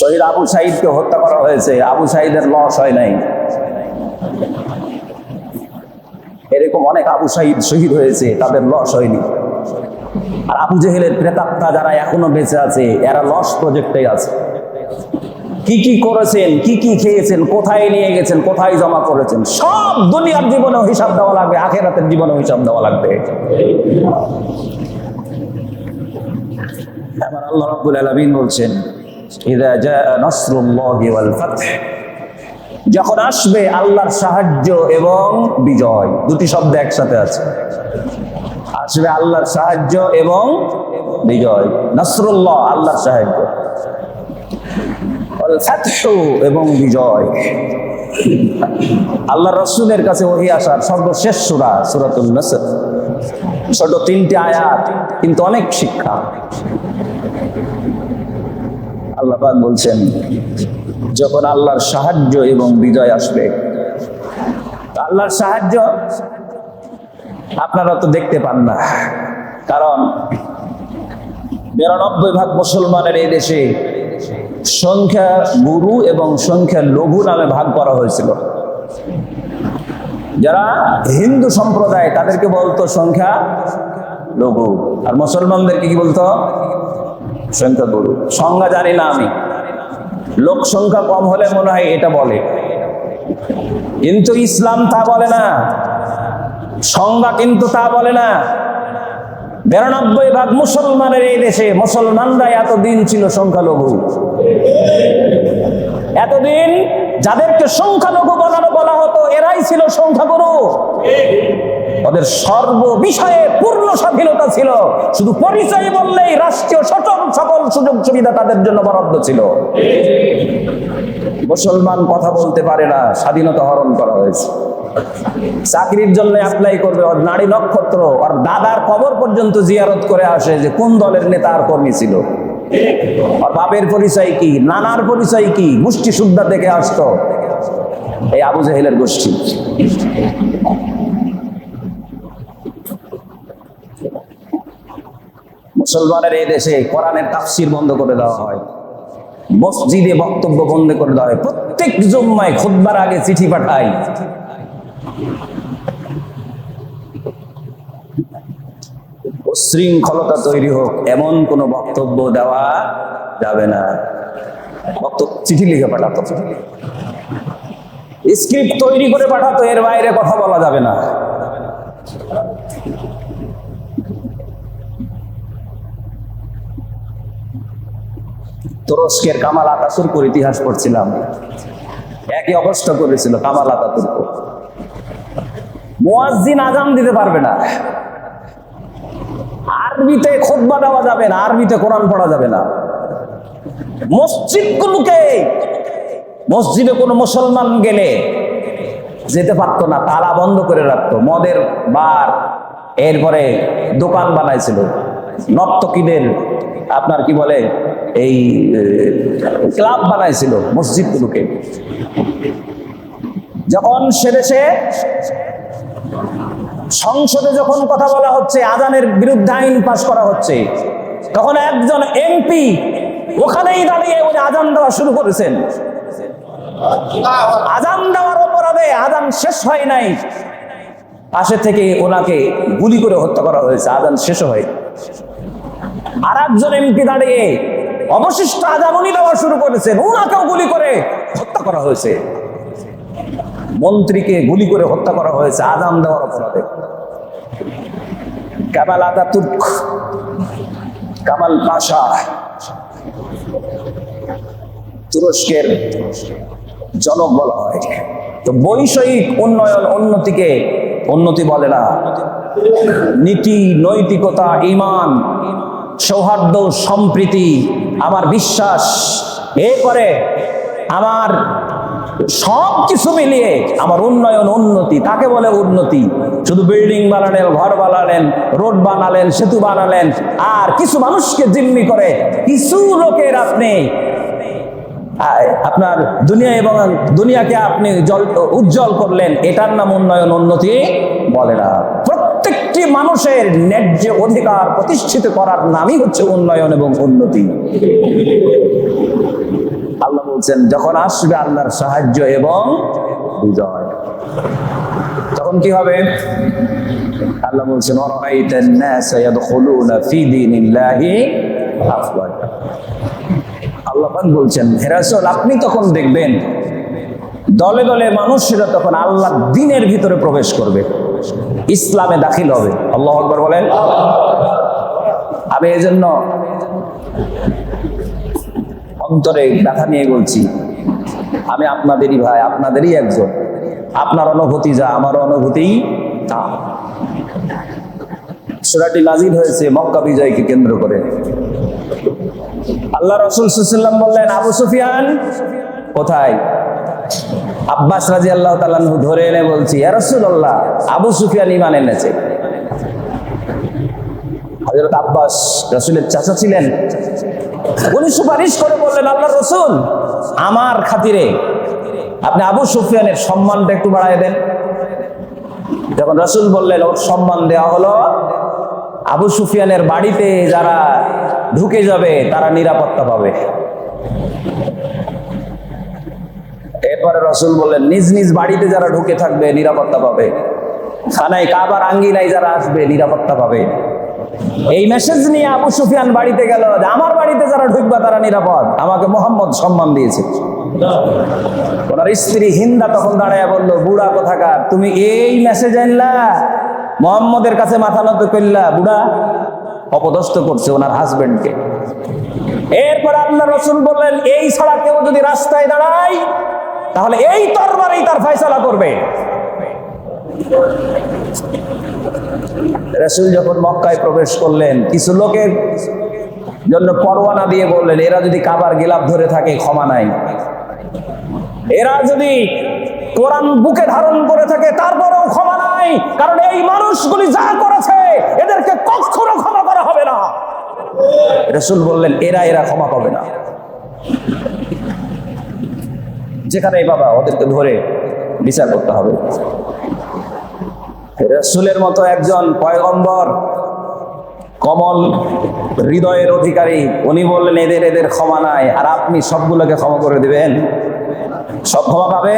শহীদ আবু সাইদকে হত্যা করা হয়েছে। আবু সাইদের লস হয় নাই। এরকম অনেক আবু সাইদ শহীদ হয়েছে, তাদের লস হয়নি। আর আবু জেহেলের প্রেতাত্মা যারা এখনও বেঁচে আছে, এরা লস প্রজেক্টে আছে। কি কি করেছেন, কি কি খেয়েছেন, কোথায় নিয়ে গেছেন, কোথায় জমা করেছেন, সব দুনিয়ার জীবনেও হিসাব দেওয়া লাগবে, আখেরাতের জীবনেও হিসাব দেওয়া লাগবে। আল্লাহ রাব্বুল আলামিন বলছেন যখন আসবে আল্লাহর সাহায্য এবং বিজয়, দুটি শব্দ একসাথে আছে। আসবে আল্লাহর সাহায্য এবং বিজয়, নাসরুল্লাহ, আল্লাহর সাহায্য। এবং বিজয়। আল্লাহ রসুলের কাছে ওহি আসার সর্বশেষ সুরা নাসর। ছোট তিনটি আয়াত, কিন্তু অনেক শিক্ষা। আল্লাহ পাক বলছেন, যখন আল্লাহর সাহায্য এবং বিজয় আসবে আল্লাহর সাহায্য আপনারা তো দেখতে পান না। কারণ বিরানব্বই ভাগ মুসলমানের এই দেশে সংখ্যা গুরু এবং সংখ্যা লঘু নামে ভাগ করা হয়েছিল। যারা হিন্দু সম্প্রদায়, তাদেরকে বলতো সংখ্যা লঘু। আর মুসলমানদেরকে কি বলতো? সংখ্যা গুরু সংজ্ঞা জানি না আমি। লোক সংখ্যা কম হলে মনে হয় এটা বলে। কিন্তু ইসলাম তা বলে না। সংজ্ঞা কিন্তু তা বলে না। বিরানব্বই ভাগ মুসলমানের এই দেশে মুসলমানরা এতদিন ছিল সংখ্যালঘু। এতদিন যাদেরকে সংখ্যালঘু বলানো বলা হতো, এরাই ছিল সংখ্যাগুরু। সর্ব বিষয়ে পূর্ণ স্বাধীনতা ছিল। শুধু পরিচয় বললেই রাষ্ট্রীয় সকল সকল সুযোগ সুবিধা তাদের জন্য বরাদ্দ ছিল। মুসলমান কথা বলতে পারে না, স্বাধীনতা হরণ করা হয়েছে। চাকরির জন্য অ্যাপ্লাই করবে ওর নারী নক্ষত্র আর দাদার কবর পর্যন্ত জিয়ারত করে আসে যে কোন দলের নেতা আর কর্মী ছিল। আর বাপের পরিচয় কি, নানার পরিচয় কি গোষ্ঠী সুদ্ধা থেকে আসতো। এই আবু জাহিলের গোষ্ঠী। মুসলমানের এই দেশে কোরআনের তাফসির বন্ধ করে দেওয়া হয়। মসজিদে বক্তব্য বন্ধ করে দেওয়া হয়। প্রত্যেক জুম্মায় খুতবার আগে চিঠি পাঠাই উশৃঙ্খলতা তৈরি হোক, এমন কোনো বক্তব্য দেওয়া যাবে না। বক্তব্য চিঠি লিখে পাঠাতো। স্ক্রিপ্ট তৈরি করে পাঠাতো, এর বাইরে কথা বলা যাবে না। তুরস্কের কামাল আতাতুর্কর ইতিহাস পড়ছিলাম। একই অবস্থা করেছিল কামাল আতাতুর্ক। মুয়াজ্জিন আজান দিতে পারবে না। আরবিতে খোদবা দেওয়া যাবে না, আরবিতে কোরআন পড়া যাবে না। মসজিদ মসজিদগুলোকে, মসজিদে কোনো মুসলমান গেলে যেতে পারতো না, তালা বন্ধ করে রাখতো, মদের বার, এরপরে দোকান বানাইছিল। নর্তকীদের আপনার কি বলে এই ক্লাব বানাইছিল মসজিদ মসজিদগুলোকে যখন সে দেশে সংসদে যখন কথা বলা হচ্ছে, আজানের বিরুদ্ধে আইন পাশ করা হচ্ছে, তখন একজন এমপি ওখানেই দাঁড়িয়ে ওই আজান দেওয়া শুরু করেছেন। আজান দেওয়ার অপরাধে আজান শেষ হয় নাই। পাশে থেকে ওনাকে গুলি করে হত্যা করা হয়েছে, আজান শেষ হয়। আর একজন এমপি দাঁড়িয়ে অবশিষ্ট আজান উনি দেওয়া শুরু করেছেন ওনাকেও গুলি করে হত্যা করা হয়েছে। মন্ত্রীকে গুলি করে হত্যা করা হয়েছে আজাম দেওয়ার অপরাধে। কামাল আদা তুর্ক, কামাল পাশা, তুরস্কের জনক বলা হয়। তো বৈষয়িক উন্নয়ন উন্নতিকে উন্নতি বলে না। নীতি, নৈতিকতা, ইমান। সৌহার্দ্য, সম্প্রীতি, আমার বিশ্বাস, এ করে আমার সব কিছু মিলিয়ে আমার উন্নয়ন, উন্নতি, তাকে বলে উন্নতি। শুধু বিল্ডিং বানালেন, ঘর বানালেন, রোড বানালেন, সেতু বানালেন, আর কিছু মানুষকে জিম্মি করে কিছু লোকের আপনি আপনার দুনিয়া এবং দুনিয়াকে আপনি উজ্জ্বল করলেন, এটার নাম উন্নয়ন, উন্নতি বলে না। প্রত্যেকটি মানুষের ন্যায্য অধিকার প্রতিষ্ঠিত করার নামই হচ্ছে উন্নয়ন এবং উন্নতি। আল্লাহ বলছেন, যখন আসবে আল্লাহর সাহায্য এবং বিজয়। তখন কি হবে? আল্লাহ বলছেন ওরাইতান নাস ইয়াদখুলুনা ফি দীনিল্লাহি আফওয়াজা। আল্লাহ পাক বলছেন, হে রাসূল, আপনি তখন দেখবেন, দলে দলে মানুষেরা তখন আল্লাহ দিনের ভিতরে প্রবেশ করবে। ইসলামে দাখিল হবে। আল্লাহ আকবর বলেন। আমি এই জন্য অন্তরে ব্যথা নিয়ে বলছি, আমি আপনাদেরই ভাই, আপনাদেরই একজন। আপনার অনুভূতি যা, আমার অনুভূতি তা। সুরাটি নাজিল হয়েছে মক্কা বিজয়কে কেন্দ্র করে। আল্লাহ রসুল সুসাল্লাম বললেন, আবু সুফিয়ান, কোথায়? আব্বাস রাজি আল্লাহ তালানহু ধরে এনে বলছি রসুল্লাহ আবু সুফিয়ান ইমান এনেছে। হজরত আব্বাস রসুলের চাচা ছিলেন। উনি সুপারিশ করে বললেন আল্লাহ রসুল, আমার খাতিরে আপনি আবু সুফিয়ানের সম্মানটা একটু বাড়ায় দেন। যখন রসুল বললেন, ওর সম্মান দেওয়া হলো, আবু সুফিয়ানের বাড়িতে যারা ঢুকে যাবে, তারা নিরাপত্তা পাবে। এরপরে রসুল বললেন, নিজ নিজ বাড়িতে যারা ঢুকে থাকবে, নিরাপত্তা পাবে। খানায় কাবার আঙ্গিনায় যারা আসবে, নিরাপত্তা পাবে। এই মেসেজ নিয়ে আবু সুফিয়ান বাড়িতে গেল আমার বাড়িতে যারা ঢুকবে, তারা নিরাপদ। আমাকে মোহাম্মদ সম্মান দিয়েছে। ওনার স্ত্রী হিন্দা তখন দাঁড়ায় বলল, বুড়া কোথাকার? তুমি এই মেসেজ আনলা? মোহাম্মদের কাছে মাথা নত করলা বুড়া, অপদস্থ করছে ওনার হাজবেন্ডকে এরপর আল্লাহ রসুল বললেন, এই ছাড়া কেউ যদি রাস্তায় দাঁড়ায় তাহলে এই তরবারেই তার ফয়সালা করবে। রসুল যখন মক্কায় প্রবেশ করলেন, কিছু লোকের জন্য পরোয়ানা দিয়ে বললেন, এরা যদি কাবার গিলাপ ধরে থাকে, ক্ষমা নাই। এরা যদি কোরআন বুকে ধারণ করে থাকে, তারপরেও ক্ষমা নাই। কারণ এই মানুষগুলি যা করেছে, এদেরকে কখনো ক্ষমা করা হবে না। রসুল বললেন, এরা এরা ক্ষমা পাবে না। যেখানে বাবা ওদেরকে ধরে বিচার করতে হবে। রসুলের মতো একজন পয়গম্বর, কমল হৃদয়ের অধিকারী, উনি বললেন, এদের এদের ক্ষমা নাই, আর আপনি সবগুলোকে ক্ষমা করে দিবেন। সব ক্ষমা পাবে?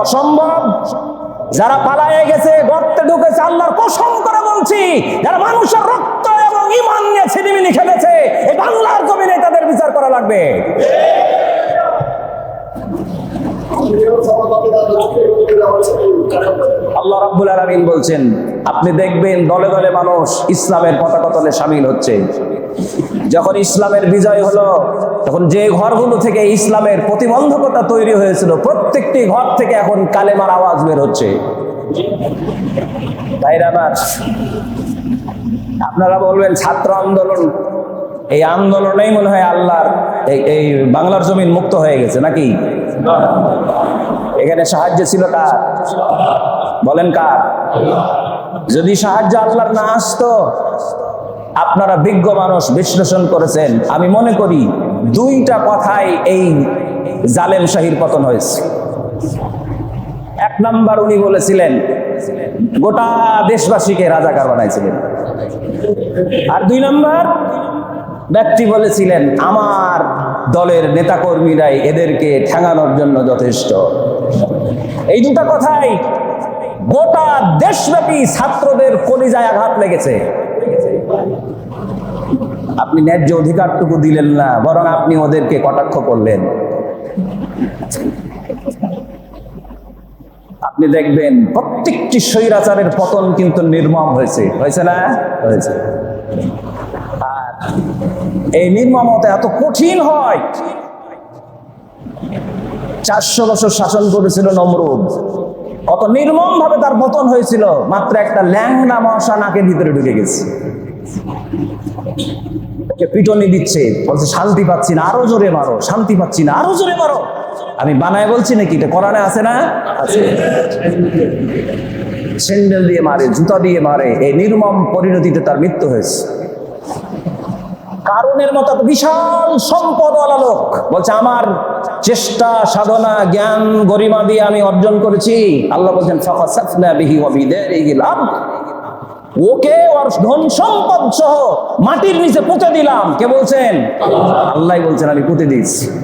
অসম্ভব! যারা পালায়ে গেছে, গর্তে ঢুকেছে, আল্লাহর কসম করে বলছি, যারা মানুষের রক্ত এবং ইমান নিয়ে ছিনিমিনি খেলেছে, এই বাংলার জমিনে তাদের বিচার করা লাগবে। আল্লাহ রাব্বুল আলামিন বলছেন, আপনি দেখবেন দলে দলে মানুষ ইসলামের পতাকা তলে সামিল হচ্ছে। যখন ইসলামের বিজয় হলো, তখন যে ঘরগুলো থেকে ইসলামের প্রতিবন্ধকতা তৈরি হয়েছিল, প্রত্যেকটি ঘর থেকে এখন কালেমার আওয়াজ বের হচ্ছে। আপনারা বলবেন, ছাত্র আন্দোলন, এই আন্দোলনেই মনে হয় আল্লাহর এই বাংলার জমিন মুক্ত হয়ে গেছে নাকি? এখানে সাহায্য ছিল কার? বলেন কার? যদি সাহায্য আল্লাহর না আসতো, আপনারা বিজ্ঞ মানুষ বিশ্লেষণ করেছেন। আমি মনে করি দুইটা কথাই এই জালেম শাহির পতন হয়েছে। এক নাম্বার উনি বলেছিলেন, গোটা দেশবাসীকে রাজাকার বানাইছিলেন। আর দুই নাম্বার ব্যক্তি বলেছিলেন, আমার দলের নেতাকর্মীরাই এদেরকে ঠেঙানোর জন্য যথেষ্ট। এই দুটা কথাই গোটা দেশব্যাপী ছাত্রদের কলিজায় আঘাত লেগেছে। আপনি ন্যায্য অধিকারটুকু দিলেন না, বরং আপনি ওদেরকে কটাক্ষ করলেন। আপনি দেখবেন, প্রত্যেকটি স্বৈরাচারের পতন কিন্তু নির্মম হয়েছে। হয়েছে না? হয়েছে। এই নির্মমতা এত কঠিন হয়। চারশো বছর শাসন করেছিল নমরুদ। কত নির্মম ভাবে তার পতন হয়েছিল, মাত্র একটা ল্যাংনা মশা নাকের ভিতরে ঢুকে গেছে। পিটনি দিচ্ছে, বলছে, শান্তি পাচ্ছি না, আরও জোরে মারো, শান্তি পাচ্ছি না, আরও জোরে মারো। আমি বানায় বলছি নাকি, এটা কোরআনে আছে না? আছে। স্যান্ডেল দিয়ে মারে, জুতা দিয়ে মারে, এই নির্মম পরিণতিতে তার মৃত্যু হয়েছে। কারণের মতো বিশাল সম্পদ লোক। বলছে, আমার চেষ্টা, সাধনা, জ্ঞান, গরিমা দিয়ে আমি অর্জন করেছি। আল্লাহ বলছেন ওকে ওর ধন সম্পদ সহ মাটির নিচে পুঁতে দিলাম। কে বলছেন? আল্লাহ। বলছেন, আমি পুঁতে দিয়েছি।